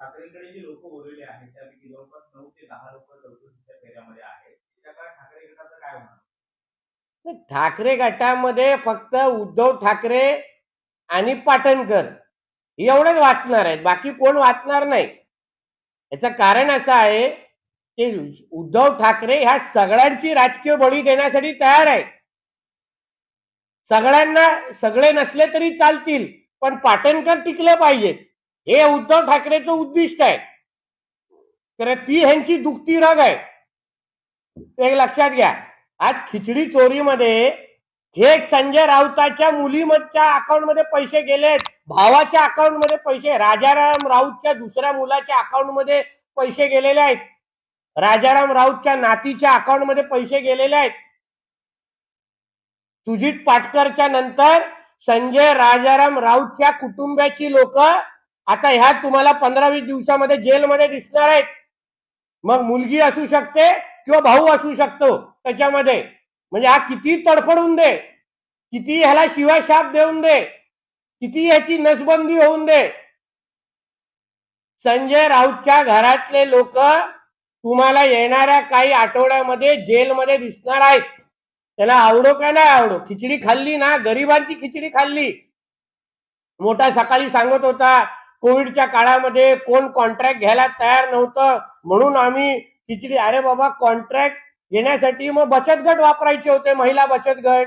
ठाकरेंकडे जी लोक बोललेली आहेत त्यापैकी जवळपास नऊ ते दहा लोक चौकशीच्या फेऱ्यामध्ये आहेत. त्या काळात ठाकरे गटाचं काय होणार ठाकरे गटामध्ये फक्त उद्धव ठाकरे आणि पाटणकर एवढेच वाचणार आहेत. बाकी कोण वाचणार नाही. याचं कारण असं आहे की उद्धव ठाकरे ह्या सगळ्यांची राजकीय बळी देण्यासाठी तयार आहे सगळ्यांना सगळे नसले तरी चालतील पण पाटणकर टिकले पाहिजेत. हे उद्धव ठाकरेचं उद्दिष्ट आहे. तर ती ह्यांची दुखती रग आहे. ते लक्षात घ्या. आज खिचडी चोरीमध्ये थेट संजय राऊताच्या मुलीमधच्या अकाउंटमध्ये पैसे गेलेत भावाच्या अकाउंटमध्ये पैसे राजाराम राऊतच्या दुसऱ्या मुलाच्या अकाउंटमध्ये पैसे गेलेले आहेत. राजाराम राऊतच्या नातीच्या अकाउंटमध्ये पैसे गेलेले आहेत. सुजित पाटकरच्या नंतर संजय राजाराम राऊतच्या कुटुंबाची लोक आता ह्या तुम्हाला पंधरा वीस दिवसामध्ये जेलमध्ये दिसणार आहेत. मग मुलगी असू शकते किंवा भाऊ असू शकतो त्याच्यामध्ये. म्हणजे हा किती तडफडून दे. किती ह्याला शिवाशाप देऊन दे. किती ह्याची नसबंदी होऊन दे. संजय राऊतच्या घरातले लोक तुम्हाला येणाऱ्या काही आठवड्यामध्ये जेलमध्ये दिसणार आहेत. त्याला आवडो का नाही आवडो. खिचडी खाल्ली ना गरिबांची खिचडी खाल्ली. मोठा सकाळी सांगत होता कोविडच्या काळामध्ये कोण कॉन्ट्रॅक्ट घ्यायला तयार नव्हतं म्हणून आम्ही खिचडी अरे बाबा कॉन्ट्रॅक्ट घेण्यासाठी मग बचत गट वापरायचे होते महिला बचत गट.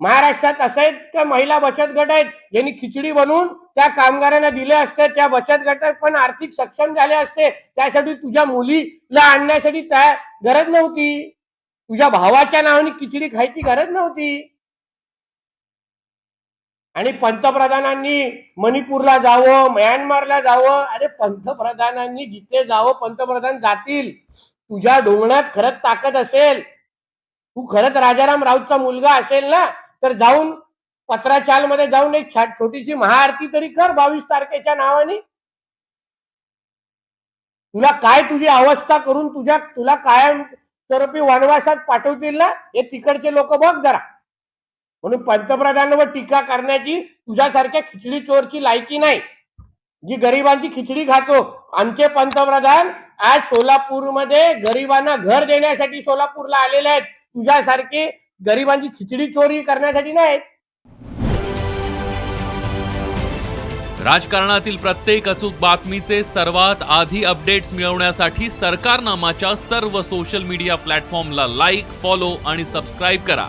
महाराष्ट्रात असे आहेत का महिला बचत गट आहेत ज्यांनी खिचडी बनवून त्या कामगारांना दिले असते त्या बचत गटात पण आर्थिक सक्षम झाले असते त्यासाठी तुझ्या मुलीला आणण्यासाठी त्या गरज नव्हती. तुझ्या भावाच्या नावाने खिचडी खायची गरज नव्हती. आणि पंतप्रधानांनी मणिपूरला जावं म्यानमारला जावं अरे पंतप्रधानांनी जिथे जावं पंतप्रधान जातील. तुझ्या डोंगणात खरंच ताकद असेल. तू खरंच राजाराम राऊतचा मुलगा असेल ना तर जाऊन पत्राचाल मध्ये जाऊन एक छा- छोटीशी महाआरती तरी कर बावीस तारखेच्या नावाने. तुला काय तुझी अवस्था करून तुझ्या तुला कायम तर्फी वनवासात पाठवतील ना? हे तिकडचे लोक बघ जरा. म्हणून पंतप्रधानांवर टीका करण्याची तुझ्यासारख्या खिचडी चोरची लायकी नाही. जी गरिबांची खिचडी खातो. आमचे पंतप्रधान आज सोलापूरमध्ये गरिबांना घर देण्यासाठी सोलापूरला आलेले आहेत. तुझ्यासारखे गरिबांची खिचडी चोरी करण्यासाठी नाही राजकारणातील प्रत्येक अचूक बातमीचे सर्वात आधी अपडेट्स मिळवण्यासाठी सरकारनामाच्या सर्व सोशल मीडिया प्लॅटफॉर्मला लाईक फॉलो आणि सबस्क्राईब करा.